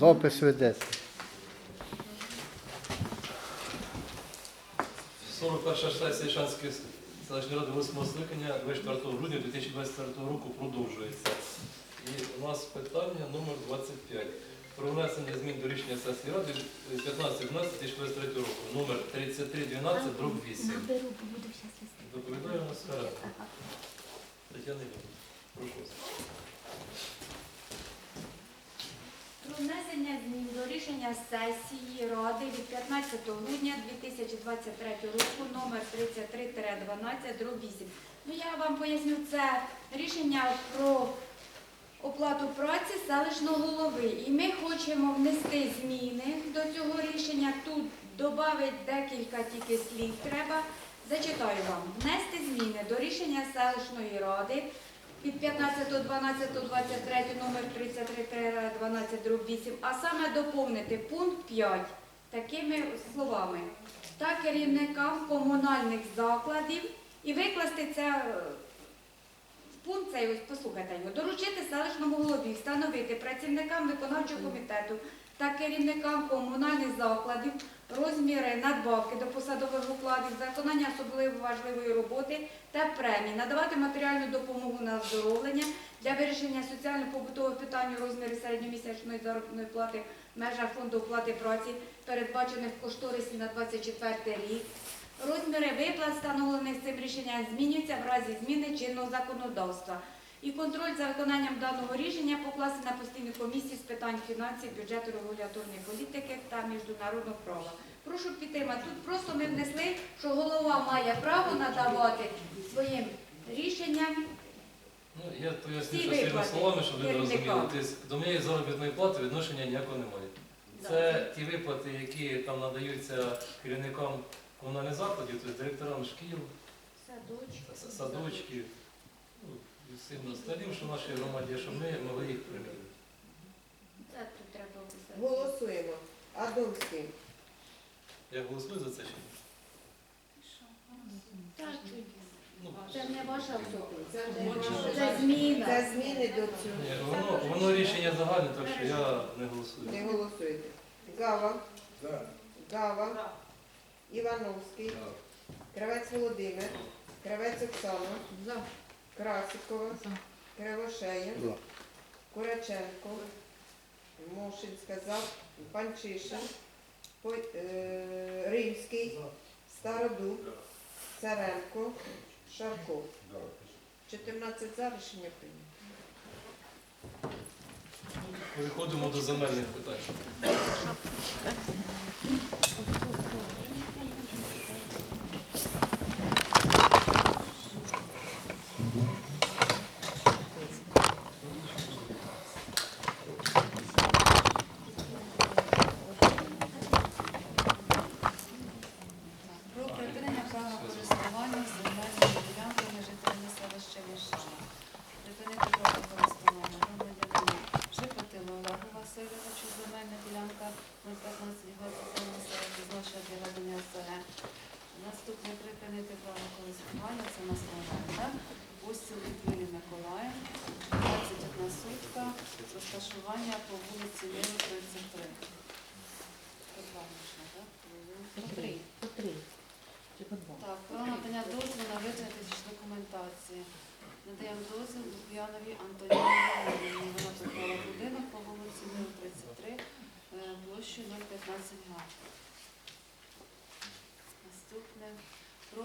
Запис ведеться. 41 сесія Шанської селищної ради 8 скликання 24 грудня 2024 року продовжується. І у нас питання номер 25. Про внесення змін до рішення сесії ради 15.12.2023 року, номер 3312, дроб 8. Наберу, бо буду зараз вести. Доповідає у нас. Тетяна Іванівна, прошу вас. Внесення змін до рішення сесії Ради від 15 грудня 2023 року номер 33-12 дроб 8. Ну я вам поясню, це рішення про оплату праці селищного голови. І ми хочемо внести зміни до цього рішення. Тут додати декілька тільки слів треба. Зачитаю вам. Внести зміни до рішення селищної ради від 15.12.23 номер 33 дроб 8, а саме доповнити пункт 5 такими словами. Та керівникам комунальних закладів і викласти це е, пункт цей, послухайте його, доручити селищному голові встановити працівникам виконавчого комітету та керівникам комунальних закладів розміри надбавки до посадових окладів, за виконання особливо важливої роботи та премій, надавати матеріальну допомогу на оздоровлення для вирішення соціально-побутових питань у розмірі середньомісячної заробітної плати в межах фонду оплати праці, передбачених в кошторисі на 24 рік. Розміри виплат, встановлених цим рішенням, змінюються в разі зміни чинного законодавства. І контроль за виконанням даного рішення покласти на постійну комісію з питань фінансів, бюджету, регуляторної політики та міжнародного права. Прошу підтримати. Тут просто ми внесли, що голова має право надавати своїм рішенням. Ну, я поясню Всі своїми виплати словами, щоб ви керівникам. розуміли. Тобто до моєї заробітної плати відношення ніякого немає. Це ті виплати, які там надаються керівникам комунальних закладів, тобто директорам шкіл, Садочок. с- садочків, ну, остальним, що в нашій громаді, щоб ми могли їх приміряти. Це тут треба вписати. Голосуємо. Адомський. Я голосую за це чи ні? Так, Ну, Це не ваша особливість. Це Це не ваша. Це зміна. Це зміни до цього. ні, воно, воно рішення загальне, так що я не голосую. Не голосуєте. Гава. Гава. Івановський. Кравець Володимир. Кравець Оксана. Красикова. Кривошея. Кураченко. Мошин сказав. Панчишин. Е, Римський. Стародуб. Царенко. Шарков. 14 за рішення прийнято. Переходимо до земельних питань. Про припинення права користування земельними ділянками жителями селища Віршана. Припинити право користування громадянину Шепотилу Олегу Васильовичу земельна ділянка 015 населення площа для ведення СГ. Наступне припинити право користування, це у нас оренда. Устіл Людмилі Миколаїв, 21 сутка, розташування по вулиці Лєві, 33. По два можна, так? По три. По три. Чи по два? Так, про надання дозволу на витрати технічної документації. Надаємо дозвіл Лук'янові Антоніні Іванівні. Вона придбала будинок по вулиці Миру 33, е, площею 015 га. Наступне. Про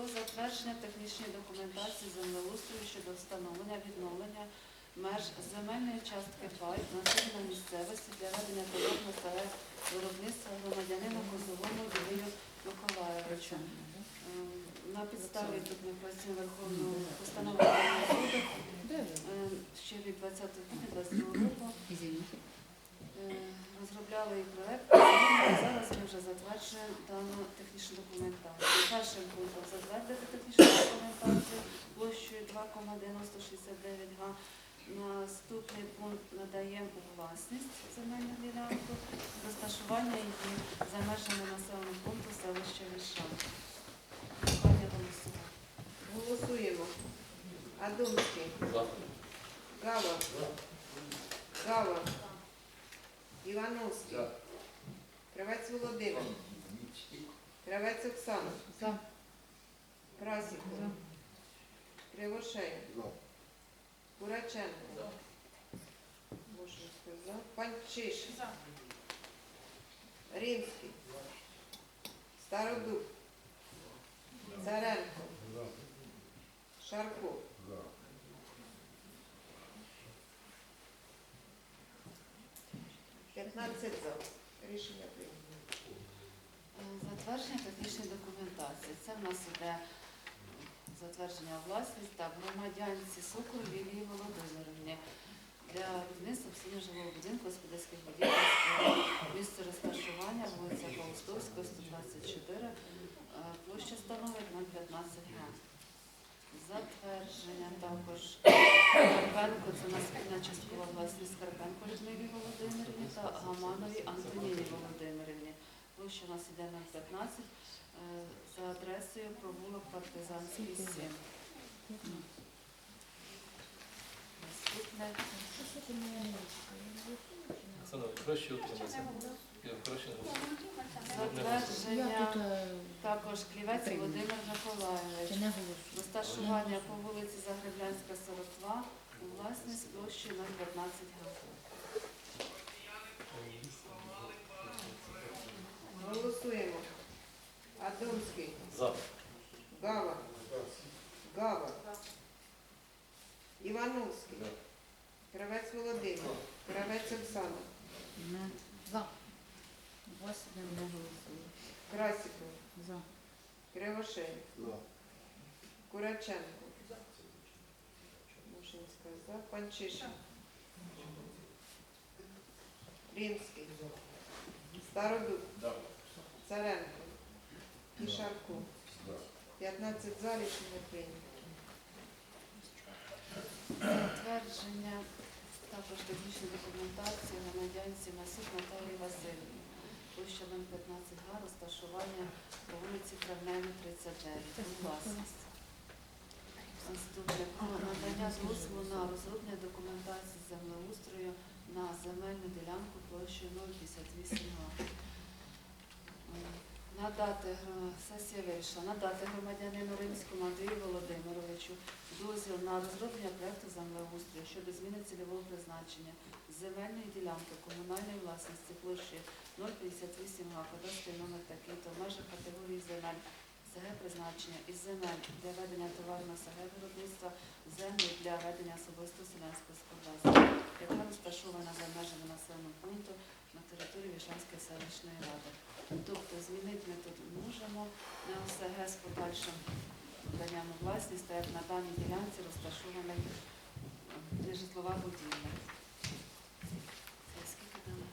затвердження технічної документації землеустрою щодо встановлення відновлення меж земельної частки пай на місцевості для ведення товарного та виробництва громадянина Козовому Юрію Миколаєвичу. Ем, На підставі тут Верховного постанови суду ем, ще від 20 грудня 22 року. Е, Розробляли і проект. і Зараз ми вже затверджуємо дану технічну документацію. Першим пунктом затвердити технічну документацію площею 2,9069 га. Наступний пункт надаємо у власність земельну ділянку, розташування її за межами населеного пункту селища голосувати. Голосуємо. Адомський. За. Гава. Гава. Івановський. Кравець Володимир. Кравець Оксана. За. Красіков. Кривошей. Кураченко. Мушинська за. Панчишин. Римський. Стародуб. Царенко. Шарко. П'ятнадцять за. Рішення прийнято. Е, Затвердження технічної документації. Це в нас іде затвердження власність та громадянці Соколь Лілії Володимирівні для будівництва обслуговування жилого будинку господарських будівель місце розташування вулиця Паустовського, 124, е, площа становить 0,15 га. Затвердження також Карпенко, це нас спільна часткова власність Карпенко Людмилі Володимирівні та Гамановій Антоніні Володимирівні. Площа у нас іде 0,15 е, за адресою провулок Партизанський 7. Наступне Оксана, утриматися. Я краще не голосую. Я затвердження е, також Клівець Володимир Миколайович. чи. Розташування по вулиці Загреблянська, 42, у власність площею 0,15 га. Голосуємо. Адомський. За. Гава. Гава. Івановський. Кравець Володимир. Кравець Оксана. Не. За. Ось не не. Красіков. За. Кривошей. Кураченко. За. Панчишин. Римський. Стародуб. Царенко. І Шарко. 15 за рішення прийнято. Затвердження також технічної документації громадянці Масюк Наталії Васильівні. Площа 015 га, розташування по вулиці Травневі, 39. власність. Надання дозволу на розроблення документації землеустрою на земельну ділянку площею 058 га. Надати сесія вирішила надати громадянину Римському Андрію Володимировичу дозвіл на розроблення проекту землеустрою щодо зміни цільового призначення земельної ділянки комунальної власності площі 058 га, кадастровий номер такий, то в межах категорії земель СГ призначення із земель для ведення товарного СГ виробництва землі для ведення особистого селянського господарства, яка розташована за межами населеного пункту на території Вішанської селищної ради. Тобто змінити ми тут можемо на ОСГ з подальшим наданням власність, так як на даній ділянці розташована е, нежитлова будівля. Це скільки дали?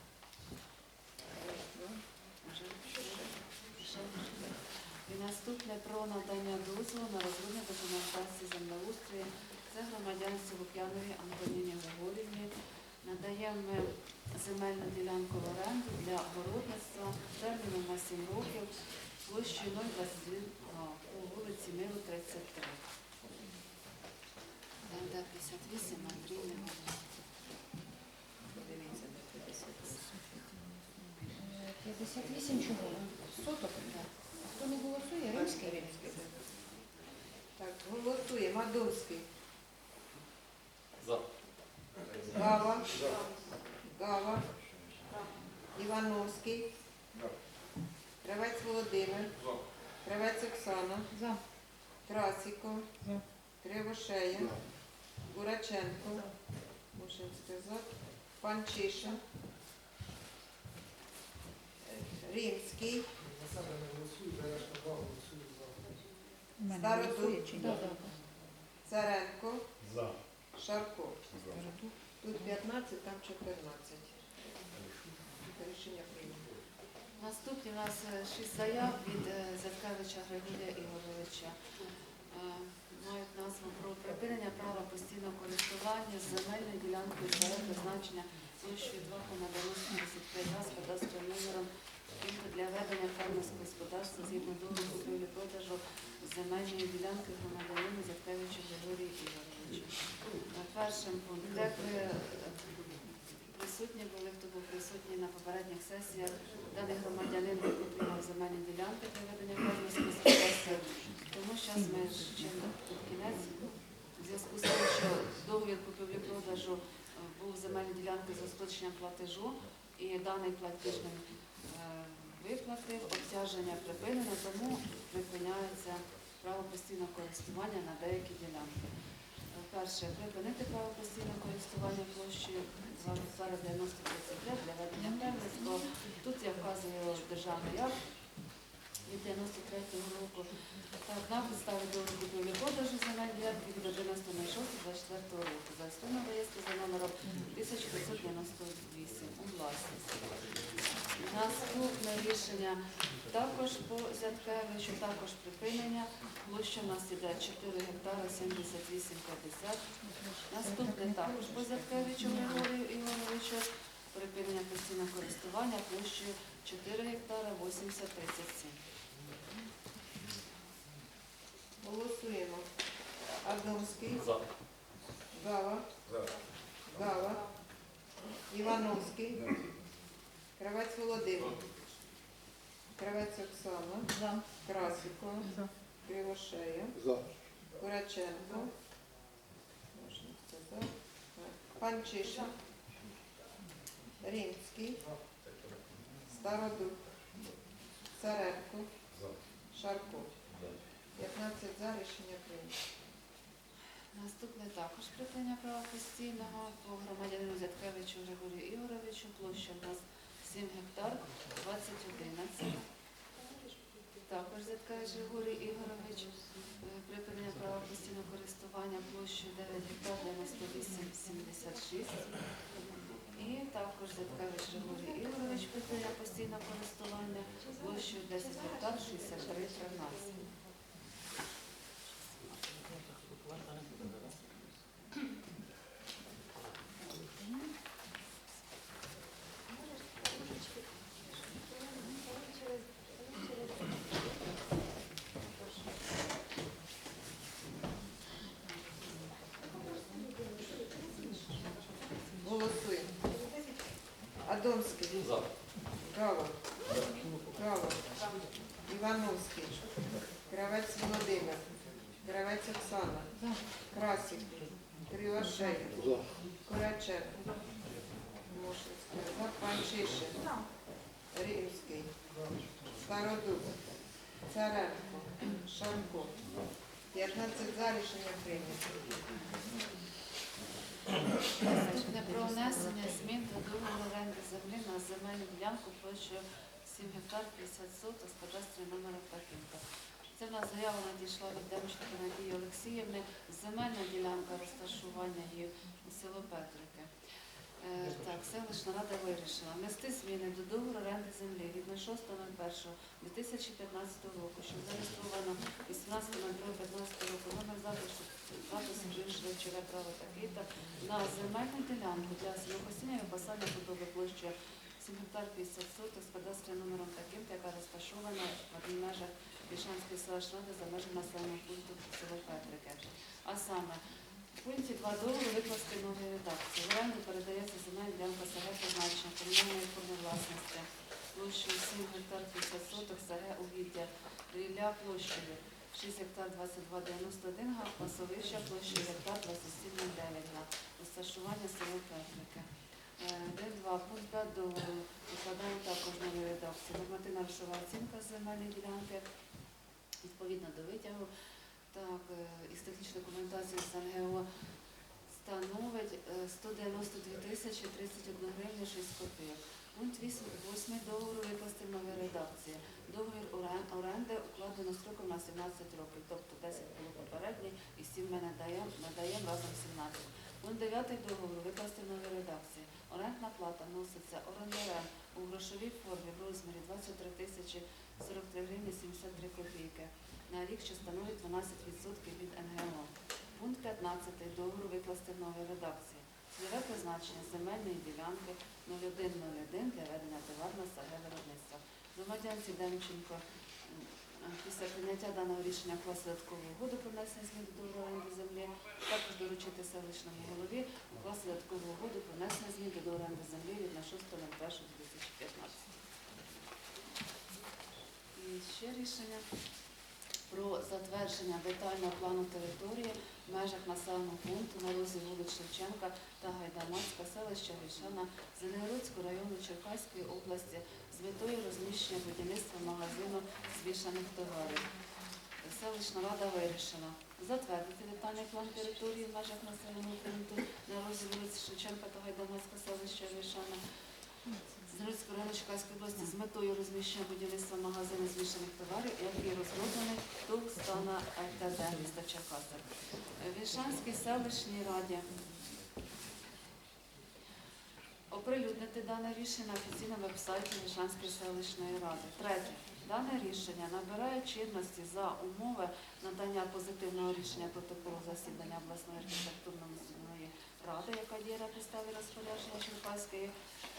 Вже ще вже. І наступне про надання дозволу на розроблення документації землеустрою. Це громадянці Лук'янові Антоніні Григорівні. Надаємо земельну ділянку в оренду для городництва терміном на 7 років площею 022 га по вулиці Миру 33. ДНД 58, Андрій не буде. Подивіться, де 58. Е, 58 чого? Соток. Хто не голосує? Римський. Римський. Так, голосуємо. Адомський. За. Гава. Гава. Івановський. Кравець Володимир. Кравець Оксана. За. Красіков. За. Кривошея. Бураченко. Мушинська за. Панчишин. Римський. Стародуб. Царенко. За. Шарко. Тут 15, там 14. Рішення прийнято. Наступні у нас е, шість заяв від е, Заткевича Григорія Ігоровича. Е, Мають назву про припинення права постійного користування з земельною ділянкою своє призначення площею 2,95 га з кадастровим номером для ведення фермерського господарства згідно договору купівлі-продажу земельної ділянки громадянину Заткевичу Григорію Ігоровичу. На першим пункті, як ви е, присутні були, хто був присутній на попередніх сесіях. Даний громадянин викупив земельні ділянки для ведення фермерського господарства. Тому зараз ми ще під кінець, в зв'язку з тим, що договір купівлі-продажу е, був земельні ділянки з розпоченням платежу, і даний платіж е, виплатив, обтяження припинено, тому припиняється право постійного користування на деякі ділянки. Е, Перше, припинити право постійного користування площею 9035 для ведення фермерського. Тут я вказую державний акт від 93-го року. Так, на підставі договору купівлі продажу земель ділянки від 11.06.24 року. За історію реєстру за номером 1598 у власність. Наступне рішення також по Зяткевичу, також припинення. Площа у нас іде 4 гектара 78,50. Наступне також по Зяткевичу Григорію Ігоровичу. Припинення постійного користування площею 4 гектара 80,37. Голосуємо. Адамський, За. Гава, Гава, Івановський, Кравець Володимир, Кравець Оксана, За. Красікова, За. Кривошея, За. Кураченко, можна сказати, Панчишин, Римський, Стародуб, Царенко, Шарко. 15 за рішення прийнято. Наступне також припинення права постійного по громадянину Зяткевичу Григорію Ігоровичу. Площа у нас 7 гектар 2011. Також Зяткевич Григорій Ігорович. е, Припинення права постійного користування площею 9 гектар 98,76. І також Зяткевич Григорій Ігорович припинення постійного користування площею 10 гектар 63,13. Голосуємо. Адомський, За. Гава, Гава, Івановський, Кравець Володимир, Кравець Оксана, Красік, Кривошея, За. Кураченко, Панчишин, Римський, Стародуб, Царенко, Шарко. 15 за рішення прийнято. Внесення змін до договору оренди землі на земельну ділянку площею 7 гектар 50 соток з кадастрою номера Пакінка. Це в нас заява надійшла від Демченко Надії Олексіївни. Земельна ділянка розташування її у село Петрики. Е, Так, селищна рада вирішила внести зміни до договору оренди землі від 06.01.2015 року, що зареєстровано 18.02.15 року номер запису запису речове право такий-то на земельну ділянку для сінокосіння і опасання худоби площею 7 гектар 50 соток з кадастровим номером таким, яка розташована в межах Бішанської селищної ради за межами населеного пункту село Петрики. А саме в пункті 2 договору викласти нові редакції. В передається земельна ділянка СГ призначення комунальної форми власності площею 7 гектар 50 соток СГ угіддя Рілля площею 6 гектар 22,91 га, пасовища площею гектар 27,9 га, розташування село Петрики. Е, Д2, пункт 5 договору, викладаємо також нові редакції. Нормативна грошова оцінка земельної ділянки відповідно до витягу. Так, е, із технічної документації СНГО становить е, 192 тисячі 31 гривню 6 копійок. Пункт 8, 8 договору викласти в новій редакції. Договір орен- оренди укладено строком на 17 років, тобто 10 було попередній і 7 ми надаємо, надаємо разом 17. Пункт 9 договору викласти в новій редакції. Орендна плата вноситься орендарем у грошовій формі в розмірі 23 тисячі 43 гривні 73 копійки на рік, що становить 12% від НГО. Пункт 15 договору викласти в новій редакції. Цільове призначення земельної ділянки 0101 для ведення товарного саге виробництва. Громадянці Демченко Після прийняття даного рішення додаткову угоду про внесення змін до договору землі, також доручити селищному голові додаткову угоду про внесення змін до договору землі від на 6.01.2015. І ще рішення про затвердження детального плану території в межах населеного пункту на розі вулиць Шевченка та Гайдамацька, селища Вільшана, Зеленогородського району Черкаської області метою розміщення будівництва магазину змішаних товарів. Селищна рада вирішила затвердити детальний план території в межах населеного пункту на розі вулиць Шевченка та Гайдамацька, селища Вільшана, Зеленського району Черкаської області з метою розміщення будівництва магазину змішаних товарів, який розроблений до стана РТД міста Черкаси. В Вільшанській селищній раді оприлюднити дане рішення на офіційному веб-сайті Вільшанської селищної ради. Третє. Дане рішення набирає чинності за умови надання позитивного рішення протоколу засідання обласної архітектурно-музейної ради, яка діє на підставі розпорядження Черкаської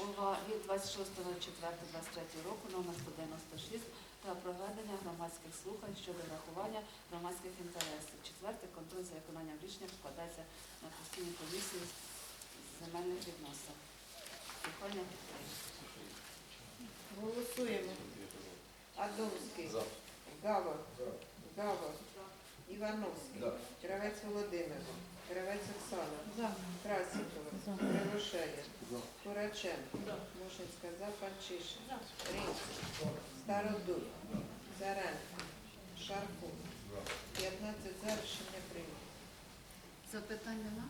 ОВА від 26.04.23 року номер 196 та проведення громадських слухань щодо врахування громадських інтересів. Четверте, контроль за виконанням рішення покладається на постійні комісії земельних відносин. Голосуємо. Адомський. За. Гавор. Гавор. Івановський. Кравець Володимир. Кравець Оксана. Красікова. Кривошея. Кураченко. Мушинська за. Панчишин. Ринський. Стародуб. Заренко. Шарко. 15 за. Рішення прийнято. Запитань нема?